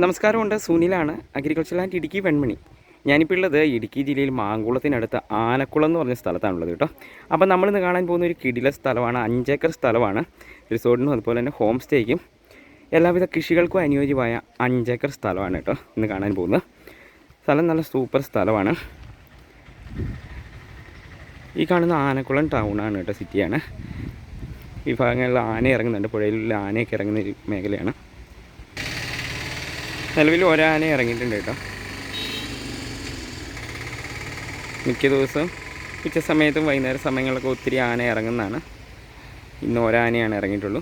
നമസ്കാരമുണ്ട്. സുനിലാണ് agriculture and Idukki Venmani. ഞാനിപ്പോൾ ഉള്ളത് ഇടുക്കി ജില്ലയിൽ മാങ്കുളത്തിനടുത്ത് ആനക്കുളം എന്ന് പറഞ്ഞ സ്ഥലത്താണുള്ളത് കേട്ടോ. അപ്പോൾ നമ്മളിന്ന് കാണാൻ പോകുന്ന ഒരു കിടില സ്ഥലമാണ് അഞ്ചേക്കർ സ്ഥലമാണ്. റിസോർട്ടിനും അതുപോലെ തന്നെ ഹോം സ്റ്റേക്കും എല്ലാവിധ കൃഷികൾക്കും അനുയോജ്യമായ അഞ്ചേക്കർ സ്ഥലമാണ് കേട്ടോ ഇന്ന് കാണാൻ പോകുന്നത്. സ്ഥലം നല്ല സൂപ്പർ സ്ഥലമാണ്. ഈ കാണുന്ന ആനക്കുളം ടൗണാണ് കേട്ടോ സിറ്റിയാണ് ഈ ഭാഗങ്ങളിൽ ആന ഇറങ്ങുന്നുണ്ട് പുഴയിൽ ആനയൊക്കെ ഇറങ്ങുന്ന ഒരു മേഖലയാണ്. നിലവിൽ ഒരാന ഇറങ്ങിയിട്ടുണ്ട് കേട്ടോ. മിക്ക ദിവസവും ഉച്ച സമയത്തും വൈകുന്നേര സമയങ്ങളിലൊക്കെ ഒത്തിരി ആന ഇറങ്ങുന്നതാണ്. ഇന്ന് ഒരാനയാണ് ഇറങ്ങിയിട്ടുള്ളൂ.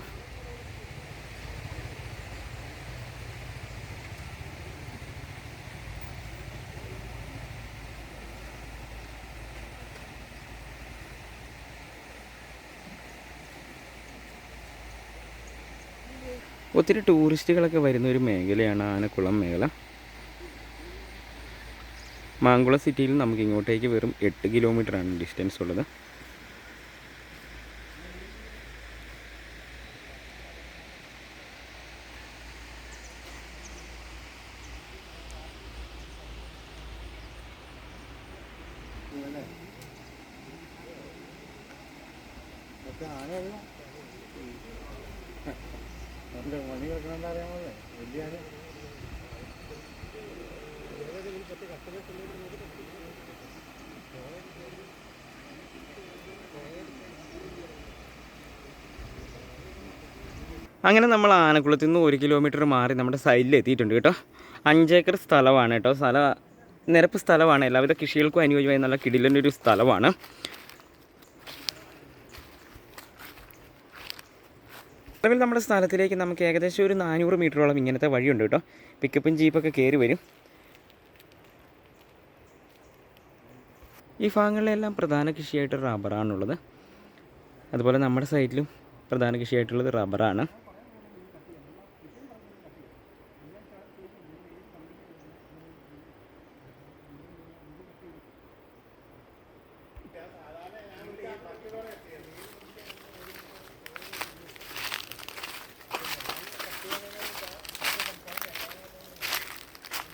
ഒത്തിരി ടൂറിസ്റ്റുകളൊക്കെ വരുന്ന ഒരു മേഖലയാണ് ആനക്കുളം മേഖല മാങ്കുളം സിറ്റിയിൽ നമുക്ക് ഇങ്ങോട്ടേക്ക് വെറും എട്ട് കിലോമീറ്ററാണ് ഡിസ്റ്റൻസ് ഉള്ളത്. മണി വെക്കണമെന്ന് അറിയാമല്ലേ വലിയ അങ്ങനെ നമ്മൾ ആനക്കുളത്തിൽ നിന്ന് ഒരു കിലോമീറ്റർ മാറി നമ്മുടെ സൈഡിൽ എത്തിയിട്ടുണ്ട് കേട്ടോ. അഞ്ചേക്കർ സ്ഥലമാണ് കേട്ടോ. സ്ഥല നിരപ്പ് സ്ഥലമാണ്. എല്ലാവിധ കൃഷികൾക്കും അനുയോജ്യമായ നല്ല കിടിലന്റെ ഒരു സ്ഥലമാണ്. നിലവിൽ നമ്മുടെ സ്ഥലത്തിലേക്ക് നമുക്ക് ഏകദേശം ഒരു നാനൂറ് മീറ്ററോളം ഇങ്ങനത്തെ വഴിയുണ്ട് കേട്ടോ. പിക്കപ്പും ജീപ്പൊക്കെ കയറി വരും. ഈ ഭാഗങ്ങളിലെല്ലാം പ്രധാന കൃഷിയായിട്ട് റബ്ബറാണുള്ളത് അതുപോലെ നമ്മുടെ സൈറ്റിലും പ്രധാന കൃഷിയായിട്ടുള്ളത് റബ്ബറാണ്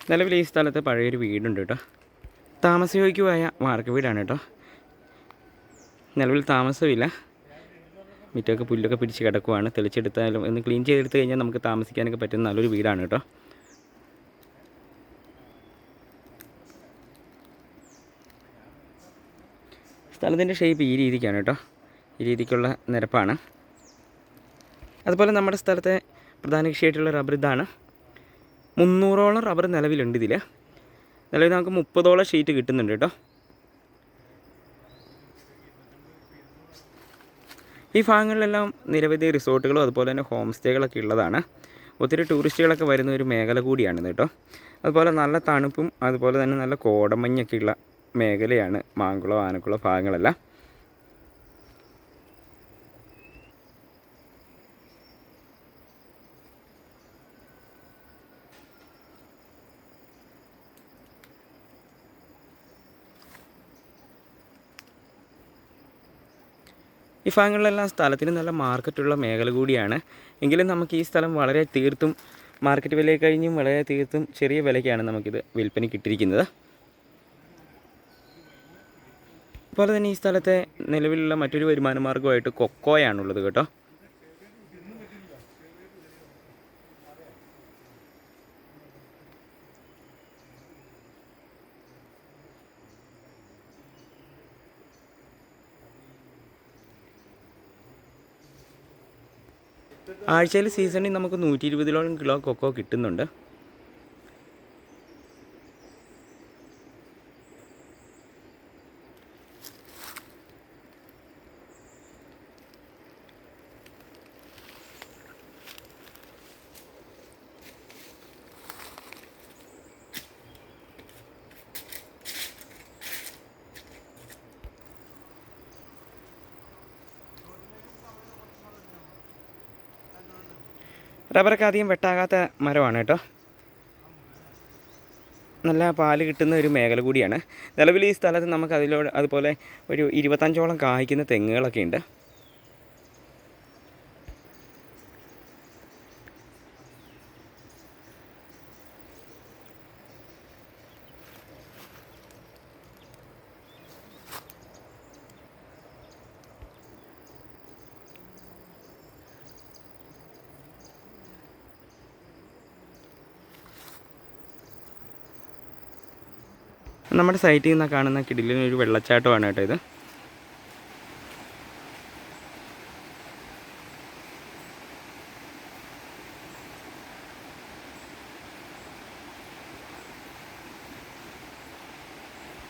നിലവിൽ ഈ സ്ഥലത്ത് പഴയൊരു വീടുണ്ട് കേട്ടോ. താമസയോഗ്യമായ വാർക്ക വീടാണ് കേട്ടോ. നിലവിൽ താമസമില്ല. മുറ്റമൊക്കെ പുല്ലൊക്കെ പിടിച്ച് കിടക്കുവാണ്. തെളിച്ചെടുത്താലും ഒന്ന് ക്ലീൻ ചെയ്തെടുത്ത് കഴിഞ്ഞാൽ നമുക്ക് താമസിക്കാനൊക്കെ പറ്റുന്ന നല്ലൊരു വീടാണ് കേട്ടോ. സ്ഥലത്തിന്റെ ഷേപ്പ് ഈ രീതിക്കാണ് കേട്ടോ. ഈ രീതിക്കുള്ള നിരപ്പാണ്. അതുപോലെ നമ്മുടെ സ്ഥലത്തെ പ്രധാന കൃഷിയായിട്ടുള്ള റബ്ബർ ഇതാണ് മുന്നൂറോളം റബ്ബർ നിലവിലുണ്ട് ഇതിൽ നിലവിൽ നമുക്ക് മുപ്പതോളം ഷീറ്റ് കിട്ടുന്നുണ്ട് കേട്ടോ. ഈ ഭാഗങ്ങളിലെല്ലാം നിരവധി റിസോർട്ടുകളും അതുപോലെ തന്നെ ഹോം സ്റ്റേകളൊക്കെ ഉള്ളതാണ്. ഒത്തിരി ടൂറിസ്റ്റുകളൊക്കെ വരുന്ന ഒരു മേഖല കൂടിയാണ് കേട്ടോ. അതുപോലെ നല്ല തണുപ്പും അതുപോലെ തന്നെ നല്ല കോടമഞ്ഞൊക്കെ ഉള്ള മേഖലയാണ് മാങ്കുളം ആനക്കുളം ഭാഗങ്ങളെല്ലാം. ഈ ഭാഗങ്ങളിലെല്ലാം സ്ഥലത്തിന് നല്ല മാർക്കറ്റുള്ള മേഖല കൂടിയാണ്. എങ്കിലും നമുക്ക് ഈ സ്ഥലം വളരെ തീർത്തും മാർക്കറ്റ് വിലയെ കഴിഞ്ഞും വളരെ തീർത്തും ചെറിയ വിലയ്ക്കാണ് നമുക്കിത് വിൽപ്പന കിട്ടിയിരിക്കുന്നത് അതുപോലെ തന്നെ ഈ സ്ഥലത്തെ നിലവിലുള്ള മറ്റൊരു വരുമാന മാർഗമായിട്ട് കൊക്കോയാണുള്ളത് കേട്ടോ. ആഴ്ചയിൽ സീസണിൽ നമുക്ക് നൂറ്റി ഇരുപതിലോളം കിലോ കൊക്കോ കിട്ടുന്നുണ്ട്. റബ്ബറൊക്കെ അധികം വെട്ടാകാത്ത മരമാണ് കേട്ടോ. നല്ല പാൽ കിട്ടുന്ന ഒരു മേഖല കൂടിയാണ്. നിലവിൽ ഈ സ്ഥലത്ത് നമുക്ക് അതിലൂടെ അതുപോലെ ഒരു ഇരുപത്തഞ്ചോളം കായ്ക്കുന്ന തെങ്ങുകളൊക്കെ ഉണ്ട്. നമ്മുടെ സൈറ്റിൽ നിന്ന് കാണുന്ന കിടിലിനൊരു വെള്ളച്ചാട്ടമാണ് കേട്ടോ ഇത്.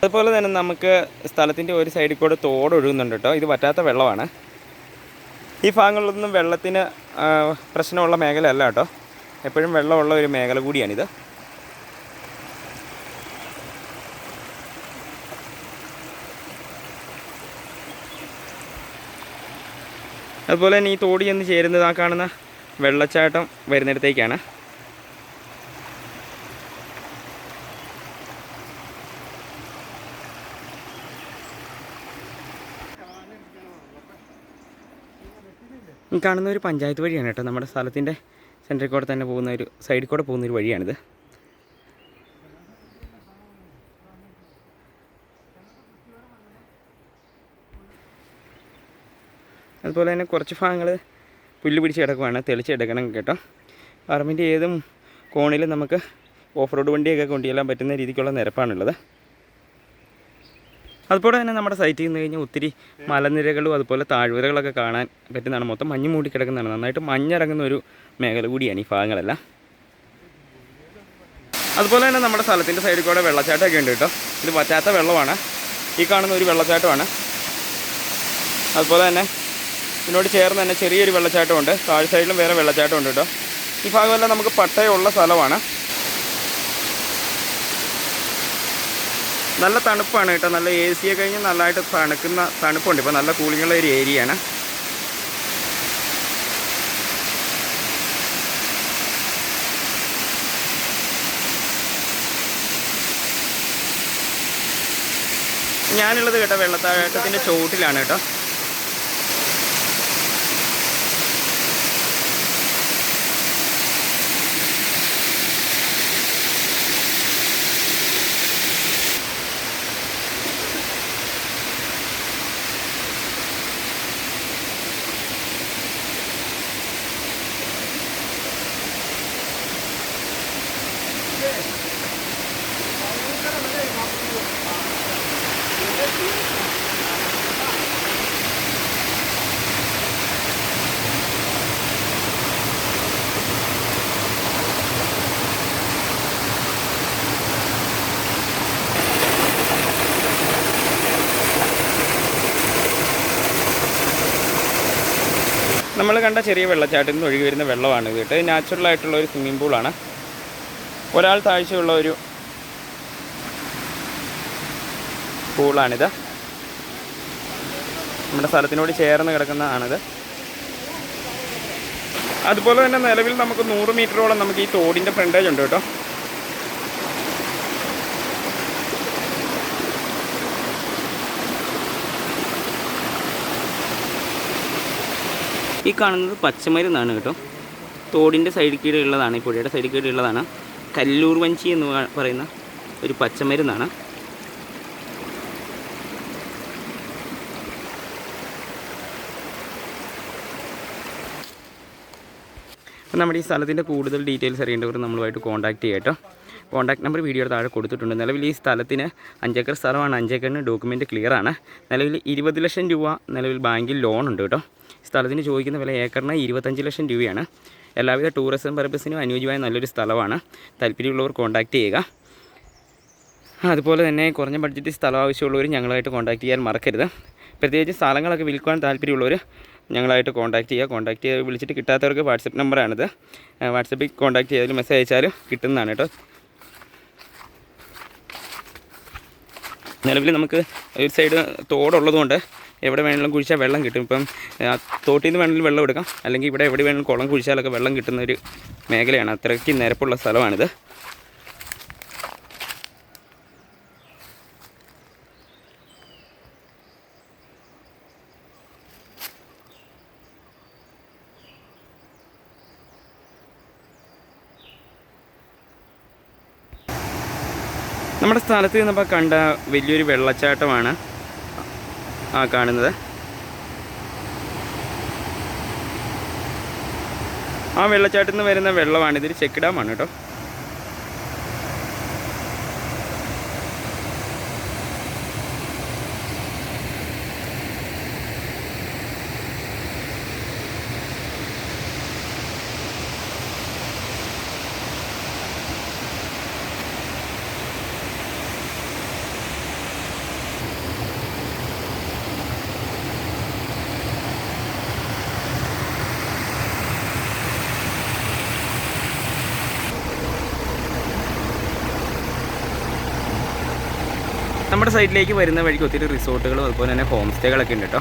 അതുപോലെ തന്നെ നമുക്ക് സ്ഥലത്തിന്റെ ഒരു സൈഡിൽ കൂടെ തോട് ഒഴുകുന്നുണ്ട് കേട്ടോ. ഇത് വറ്റാത്ത വെള്ളമാണ്. ഈ ഭാഗങ്ങളിലൊന്നും വെള്ളത്തിന് പ്രശ്നമുള്ള മേഖല അല്ല കേട്ടോ. എപ്പോഴും വെള്ളമുള്ള ഒരു മേഖല കൂടിയാണിത്. അതുപോലെ തന്നെ ഈ തോടി ചെന്ന് ചേരുന്നത് ആ കാണുന്ന വെള്ളച്ചാട്ടം വരുന്നിടത്തേക്കാണ്. കാണുന്ന ഒരു പഞ്ചായത്ത് വഴിയാണ് കേട്ടോ. നമ്മുടെ സ്ഥലത്തിന്റെ സെന്ററിൽ കൂടെ തന്നെ പോകുന്ന ഒരു സൈഡിൽ കൂടെ പോകുന്ന ഒരു വഴിയാണിത്. അതുപോലെ തന്നെ കുറച്ച് ഭാഗങ്ങൾ പുല്ല് പിടിച്ച് കിടക്കുവാണ്. തെളിച്ചെടുക്കണം കേട്ടോ. പറമ്പിന്റെ ഏതും കോണിൽ നമുക്ക് ഓഫ് റോഡ് വണ്ടിയൊക്കെ കൊണ്ടുചെല്ലാൻ പറ്റുന്ന രീതിക്കുള്ള നിരപ്പാണുള്ളത്. അതുപോലെ തന്നെ നമ്മുടെ സൈറ്റിൽ നിന്ന് കഴിഞ്ഞാൽ ഒത്തിരി മലനിരകളും അതുപോലെ താഴ്വരകളൊക്കെ കാണാൻ പറ്റുന്നതാണ്. മൊത്തം മഞ്ഞ് മൂടി കിടക്കുന്നതാണ്. നന്നായിട്ട് മഞ്ഞിറങ്ങുന്ന ഒരു മേഖല കൂടിയാണ് ഈ ഭാഗങ്ങളെല്ലാം. അതുപോലെ തന്നെ നമ്മുടെ സ്ഥലത്തിന്റെ സൈഡിൽ കൂടെ വെള്ളച്ചാട്ടമൊക്കെ ഉണ്ട് കേട്ടോ. ഇത് പറ്റാത്ത വെള്ളമാണ്. ഈ കാണുന്ന ഒരു വെള്ളച്ചാട്ടമാണ്. അതുപോലെ തന്നെ ഇതിനോട് ചേർന്ന് തന്നെ ചെറിയൊരു വെള്ളച്ചാട്ടമുണ്ട്. താഴ് സൈഡിലും വേറെ വെള്ളച്ചാട്ടമുണ്ട് കേട്ടോ. ഈ ഭാഗമെല്ലാം നമുക്ക് പട്ടയമുള്ള സ്ഥലമാണ്. നല്ല തണുപ്പാണ് കേട്ടോ. നല്ല എ സിയെ കഴിഞ്ഞ് നല്ലതായിട്ട് തണുക്കുന്ന തണുപ്പുണ്ട്. ഇപ്പോൾ നല്ല കൂളിങ്ങുള്ള ഒരു ഏരിയയാണ് ഞാനുള്ളത് കേട്ടോ വെള്ളത്താഴത്തിന്റെ ചോട്ടിലാണ് കേട്ടോ. കണ്ട ചെറിയ വെള്ളച്ചാട്ടിൽ നിന്ന് ഒഴുകി വരുന്ന വെള്ളമാണ് ഇത് കേട്ടോ. നാച്ചുറൽ ആയിട്ടുള്ള ഒരു സ്വിമ്മിംഗ് പൂളാണ് ഒരാൾ താഴ്ചയുള്ള ഒരു പൂളാണിത് നമ്മുടെ സ്ഥലത്തിനോട് ചേർന്ന് കിടക്കുന്നതാണിത്. അതുപോലെ തന്നെ നിലവിൽ നമുക്ക് നൂറ് മീറ്ററോളം നമുക്ക് ഈ തോടിന്റെ ഫ്രണ്ടേജ് ഉണ്ട് കേട്ടോ. ഈ കാണുന്നത് പച്ചമരുന്നാണ് കേട്ടോ. തോടിന്റെ സൈഡ് കീഴെ ഉള്ളതാണ് ഈ പുഴയുടെ സൈഡ് കീഴെ ഉള്ളതാണ് കല്ലൂർ വഞ്ചി എന്ന് പറയുന്ന ഒരു പച്ചമരുന്നാണ്. അപ്പോൾ നമ്മുടെ ഈ സ്ഥലത്തിന്റെ കൂടുതൽ ഡീറ്റെയിൽസ് അറിയേണ്ടവർ നമ്മളുമായിട്ട് കോൺടാക്ട് ചെയ്യാം കേട്ടോ. കോൺടാക്ട് നമ്പർ വീഡിയോയുടെ താഴെ കൊടുത്തിട്ടുണ്ട്. നിലവിൽ ഈ സ്ഥലത്തിന് അഞ്ചേക്കർ സ്ഥലമാണ്. അഞ്ചേക്കറിന് ഡോക്യുമെന്റ് ക്ലിയറാണ് നിലവിൽ ഇരുപത് ലക്ഷം രൂപ നിലവിൽ ബാങ്കിൽ ലോൺ ഉണ്ട് കേട്ടോ. സ്ഥലത്തിന് ചോദിക്കുന്ന വില ഏക്കറിന് ഇരുപത്തഞ്ച് ലക്ഷം രൂപയാണ്. എല്ലാവിധ ടൂറിസം പർപ്പസിനും അനുയോജ്യമായ നല്ലൊരു സ്ഥലമാണ്. താല്പര്യമുള്ളവർ കോൺടാക്റ്റ് ചെയ്യുക. അതുപോലെ തന്നെ കുറഞ്ഞ ബഡ്ജറ്റിൽ സ്ഥലം ആവശ്യമുള്ളവർ ഞങ്ങളായിട്ട് കോൺടാക്ട് ചെയ്യാൻ മറക്കരുത്. പ്രത്യേകിച്ച് സ്ഥലങ്ങളൊക്കെ വിൽക്കുവാൻ താല്പര്യമുള്ളവർ ഞങ്ങളായിട്ട് കോൺടാക്ട് ചെയ്യുക. കോൺടാക്ട് ചെയ്ത് വിളിച്ചിട്ട് കിട്ടാത്തവർക്ക് വാട്സപ്പ് നമ്പറാണിത് വാട്സപ്പിൽ കോൺടാക്ട് ചെയ്താൽ മെസ്സേജ് അയച്ചാലും കിട്ടുന്നതാണ് കേട്ടോ. നിലവിൽ നമുക്ക് ഒരു സൈഡ് തോടുള്ളതുകൊണ്ട് എവിടെ വേണമെങ്കിലും കുഴിച്ചാൽ വെള്ളം കിട്ടും. ഇപ്പം തോട്ടിൽ നിന്ന് വേണമെങ്കിലും വെള്ളം എടുക്കാം. അല്ലെങ്കിൽ ഇവിടെ എവിടെ വേണമെങ്കിലും കുളം കുഴിച്ചാലൊക്കെ വെള്ളം കിട്ടുന്ന ഒരു മേഖലയാണ്. അത്രയ്ക്ക് നിരപ്പുള്ള സ്ഥലമാണിത്. നമ്മുടെ സ്ഥലത്ത് നിന്നപ്പോൾ കണ്ട വലിയൊരു വെള്ളച്ചാട്ടമാണ്. ആ കാണുന്നത്. ആ വെള്ളച്ചാട്ടത്തിൽ നിന്ന് വരുന്ന വെള്ളമാണ്. ഇതൊരു ചെക്ക് ഡാമാണ് കേട്ടോ. നമ്മുടെ സൈഡിലേക്ക് വരുന്ന വഴിക്ക് ഒത്തിരി റിസോർട്ടുകളും അതുപോലെ തന്നെ ഹോം സ്റ്റേകളൊക്കെ ഉണ്ട് കേട്ടോ